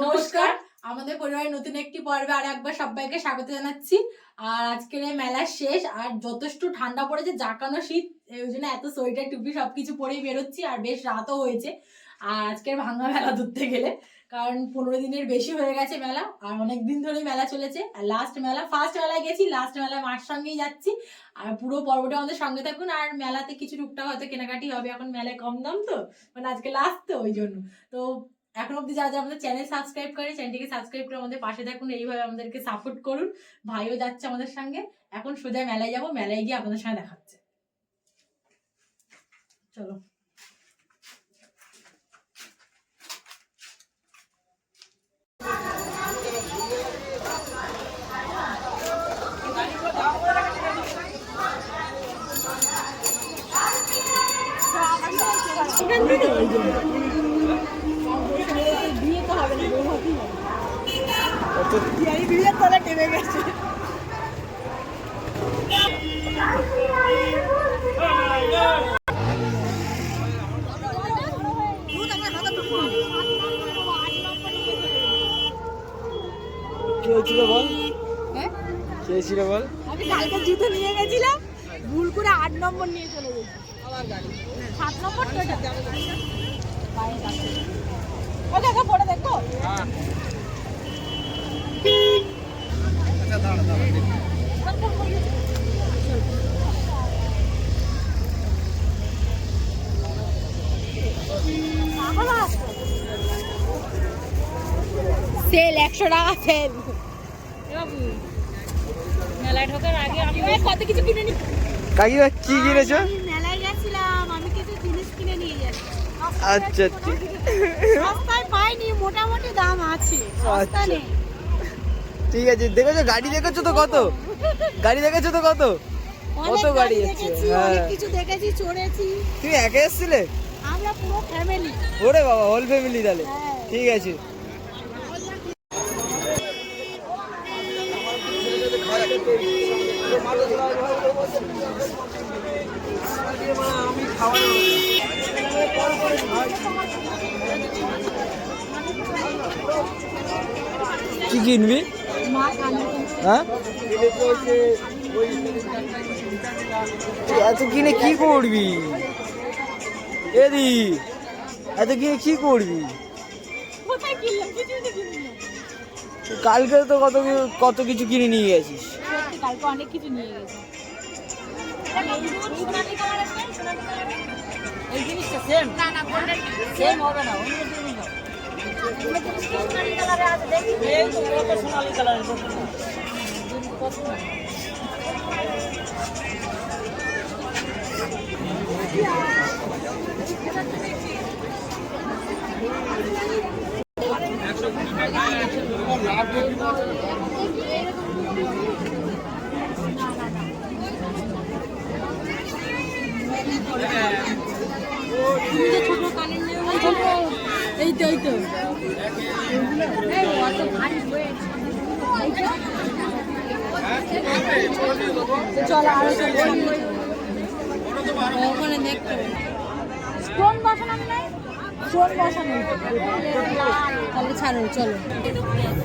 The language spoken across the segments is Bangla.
নমস্কার। আমাদের পরিবারের নতুন একটি পর্বে আর একবার সবাইকে স্বাগত জানাচ্ছি। আর আজকের এই মেলা শেষ, আর যথেষ্ট ঠান্ডা পড়েছে জাকানো শীত, এই জন্য এত সোয়েটার, টুপি সবকিছু পরেই বেরোচ্ছি, আর বেশ রাতও হয়েছে। আর আজকের ভাঙা মেলা ধরতে গেলে, কারণ পনেরো দিনের বেশি হয়ে গেছে মেলা, আর অনেক দিন ধরে মেলা চলেছে। আর লাস্ট মেলা ফার্স্ট মেলায় গেছি লাস্ট মেলায় মার সঙ্গেই যাচ্ছি। আর পুরো পর্বটা আমাদের সঙ্গে থাকুন, আর মেলাতে কিছু টুকটাক হয়তো কেনাকাটি হবে, এখন মেলায় কম দাম তো মানে আজকে লাস্ট তো ওই জন্য। তো এখন অব্দি যারা যারা আমাদের চ্যানেল সাবস্ক্রাইব করে চ্যানেলটিকে সাবস্ক্রাইব করে আমাদের পাশে থাকুন, এইভাবে আমাদেরকে সাপোর্ট করুন। ভাইও যাচ্ছে আমাদের সঙ্গে। এখন সোজা মেলায় যাব, মেলায় গিয়ে আপনাদের সঙ্গে দেখাচ্ছে চলো। বিয়ে তো কি হয়েছিল বল? কি হয়েছিল বল? আমি কালকে জুতো নিয়ে গেছিলাম। ভুল করে আট নম্বর নিয়ে চলে গেছি। সাত নম্বর সেল একশো টাকা সেল। মেলায় ঢোকার আগে আমি কত কিছু কিনে নি কাকিমা কি কিনেছো আমি মেলায় গেছিলাম আমি কিছু জিনিস কিনে নিয়ে যাচ্ছি আচ্ছা আচ্ছা। সস্তায় পাইনি মোটামুটি দাম আছে সস্তা আচ্ছা। নেই। ঠিক আছে দেখেছ গাড়ি দেখেছ তো কত? গাড়ি দেখেছ তো কত? কত গাড়ি দেখেছি হ্যাঁ। অনেক কিছু দেখেছি চড়েছি। তুমি একা এসেছিলে? আমরা পুরো ফ্যামিলি ওরে বাবা হোল ফ্যামিলি তাহলে। হ্যাঁ। ঠিক আছে। কি কিনবি হ্যাঁ? তুই এত কিনে কি করবি? এদি এত কিনে কি করবি? কালকে তো কত কত কিছু কিনে নিয়ে গেছিস? কালকে অনেক কিছু নিয়ে গেছি। এই জিনিসটা সেম না না গোল্ডেন সেম হবে না অন্য জিনিস হবে। সোনালি কালারের না।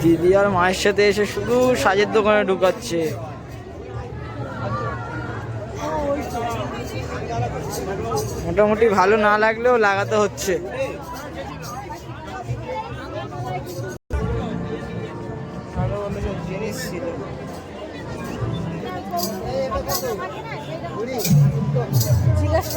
দিদি আর মায়ের সাথে এসে শুধু সাজের দোকানে ঢুকাচ্ছে। মোটামুটি ভালো না লাগলেও লাগাতে হচ্ছে জিনিস ছিল জিজ্ঞেস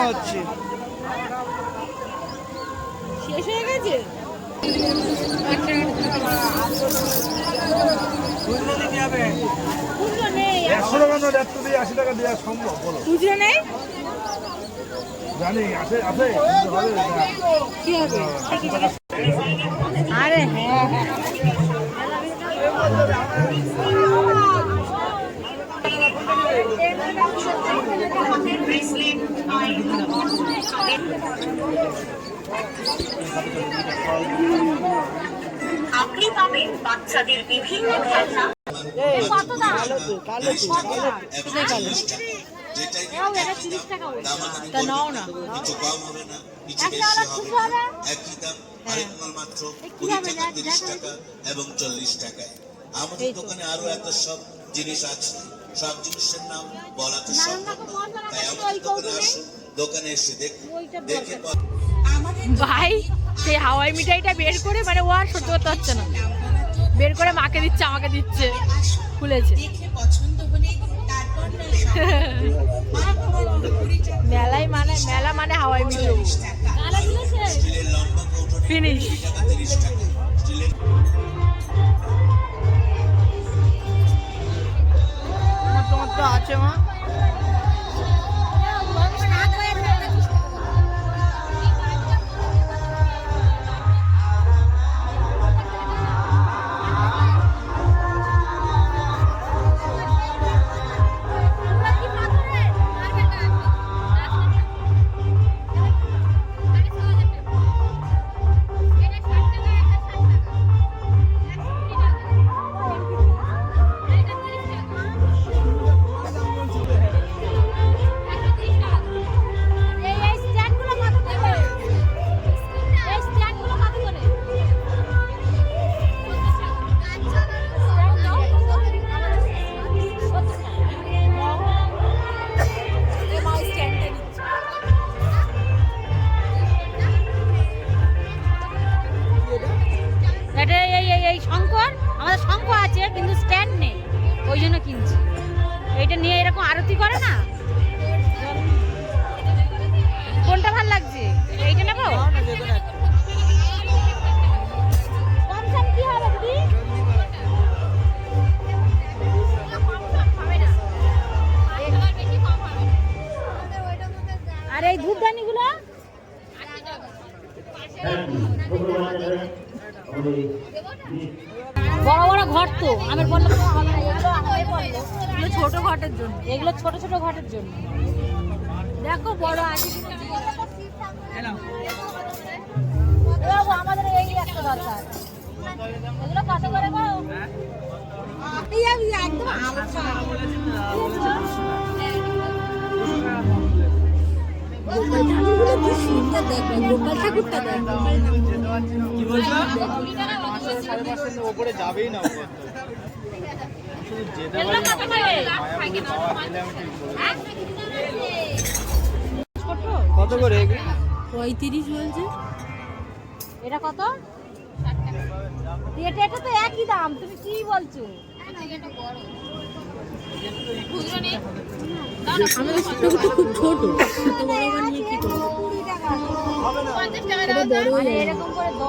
বানানো হচ্ছে শেষ হয়ে গেছে? খুচরো নেই একশো টাকা নোট একশো দিয়ে আশি টাকা দেওয়া সম্ভব বলো খুচরো নেই জানি আছে আছে কিন্তু হবে না। কি হবে আরে হ্যাঁ হ্যাঁ আপনি পাবেন বাচ্চাদের বিভিন্ন খেলনা। তো নাও না। একই দাম আরেক মাত্র কুড়ি টাকা তিরিশ টাকা এবং চল্লিশ টাকায়। আমাদের দোকানে আরও এত সব জিনিস আছে। সব জিনিসের নাম বলা তো সম্ভব তাই আমাদের দোকানে আসুন। দোকানে এসে দেখে ভাই সেই হাওয়াই মিঠাইটা বের করে মানে ও আর সহ্য করতে হচ্ছে না। বের করে মাকে দিচ্ছে আমাকে দিচ্ছে। খুলেছে। মেলাই মানে মেলা মানে হাওয়াই মিঠাই ফিনিশ আছে মা। আরতি করে না? কোনটা ভালো লাগছে? এইটা নেব? কম সম কি হবে দিদি? আর এই ধূপদানিগুলো বড় বড় ঘর তো আমের বলল হবে না এগুলো আমের ছোট ঘটের জন্য। এগুলো ছোট ছোট ঘটের জন্য। দেখো বড় আছে। আমাদের এই একটা দরকার। এগুলো কত করে গো একদম হালকা গোপাল ঠাকুরগুলো কি সুন্দর দেখবে গোপাল ঠাকুরটা দেখবে। কি বলছো? সাড়ে পাঁচশো ওপরে যাবেই না যেতে কত করে পঁয়ত্রিশ বলছে। এটা কত? এটা এটা তো একই দাম তুমি কি বলছো? আমাদের ছোট খুব ছোট। ছোট বড় কি করব? যাবে এরকম করে দেবো।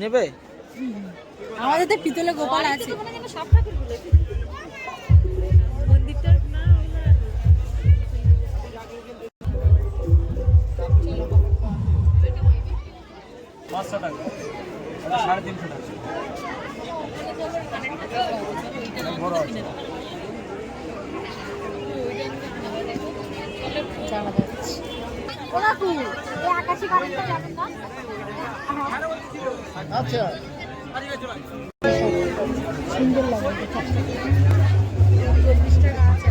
নেবে? আমাদের তো পিতলে গোপাল আছে। যেন সব ঠাকুরগুলো মন্দিরটা না পাঁচশো টাকা সাড়ে তিনশো টাকা আচ্ছা। সুন্দর লাগে। চল্লিশ টাকা আছে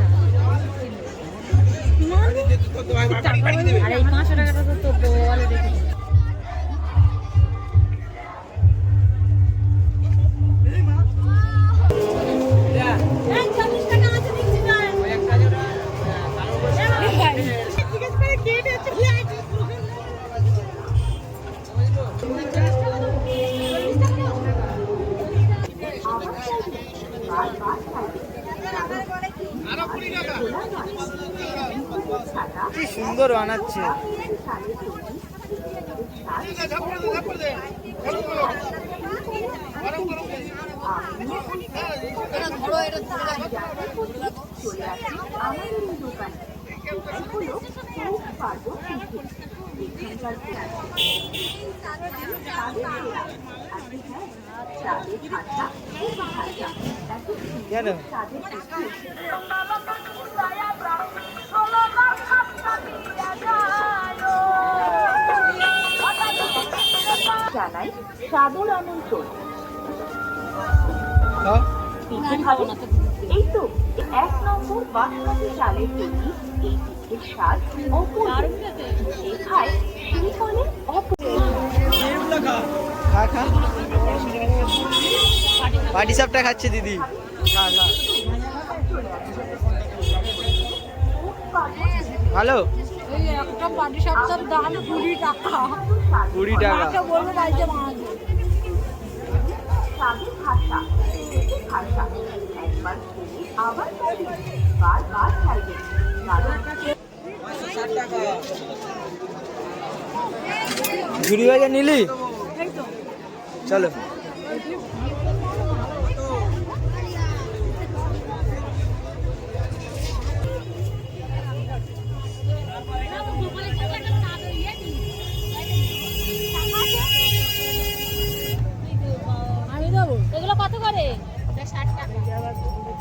কি সুন্দর বানাচ্ছে। কেন? জানাই সাদর আমন্ত্রণ এই তো এক নম্বর বাসমতি চালের তৈরি এই পিঠের স্বাদ অপূর্ব। যে খায় সে বলে অপূর্ব খা খা। পাটি সাপটা খাচ্ছে দিদি। ভালো কুড়ি টাকা। কুড়ি টাকা। মাকে বলব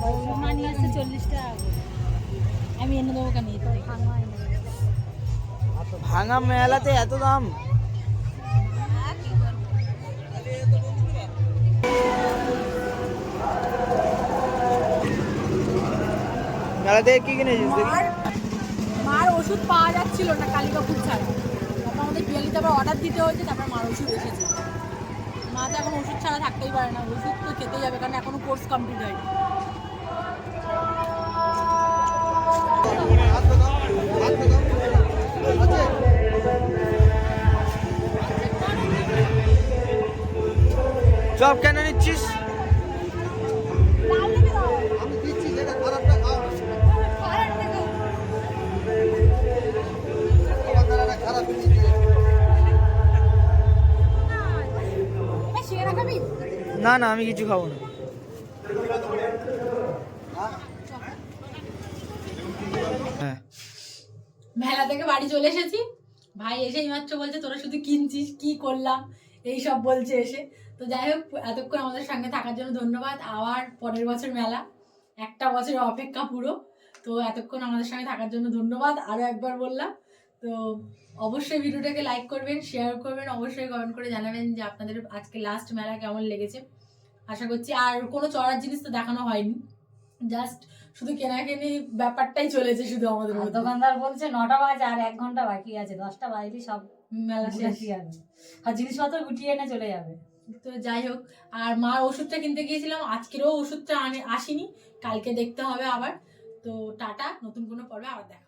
আছে চল্লিশ টাকা আমি এনে দেবো কেন? ভাঙা মেলাতে এত দাম? মেলা থেকে কি কিনেছিস? মার ওষুধ পাওয়া যাচ্ছিল না কালিকাপুর ছাড়া। তারপর আমাদের বিয়ালিতে আবার অর্ডার দিতে হয়েছে তারপর মার ওষুধ এসেছে। মা তো এখন ওষুধ ছাড়া থাকতেই পারে না ওষুধ তো খেতেই যাবে কারণ এখনও কোর্স কমপ্লিট হয়নি। চপ কেন নিচ্ছিস? না না, আমি কিছু খাব না। হ্যাঁ। মেলা থেকে বাড়ি চলে এসেছি। ভাই এসে মাত্র বলছে, তোরা শুধু কিনছিস, কি করলাম? এই সব বলছে এসে। তো যাই হোক এতক্ষণ আমাদের সঙ্গে থাকার জন্য ধন্যবাদ। আবার পরের বছর মেলা। একটা বছরের অপেক্ষা পুরো। তো এতক্ষণ আমাদের সঙ্গে থাকার জন্য ধন্যবাদ। আরও একবার বললাম। তো অবশ্যই ভিডিওটাকে লাইক করবেন শেয়ার করবেন অবশ্যই কমেন্ট করে জানাবেন যে আপনাদের আজকে লাস্ট মেলা কেমন লেগেছে। আশা করছি আর কোনো চড়ার জিনিস তো দেখানো হয়নি। জাস্ট শুধু কেনাকেনি ব্যাপারটাই চলেছে শুধু আমাদের দোকানদার বলছে নটা বাজে আর এক ঘণ্টা বাকি আছে। দশটা বাজলেই সব মেলা শেষ। যাবে। আর জিনিসপত্র গুটিয়ে এনে চলে যাবে। তো যাই হোক, আর মার ওষুধটা কিনতে গিয়েছিলাম, আজকেরও ওষুধটা আনে আসেনি, কালকে দেখতে হবে আবার তো টাটা, নতুন কোনো পর্বে আবার দেখা।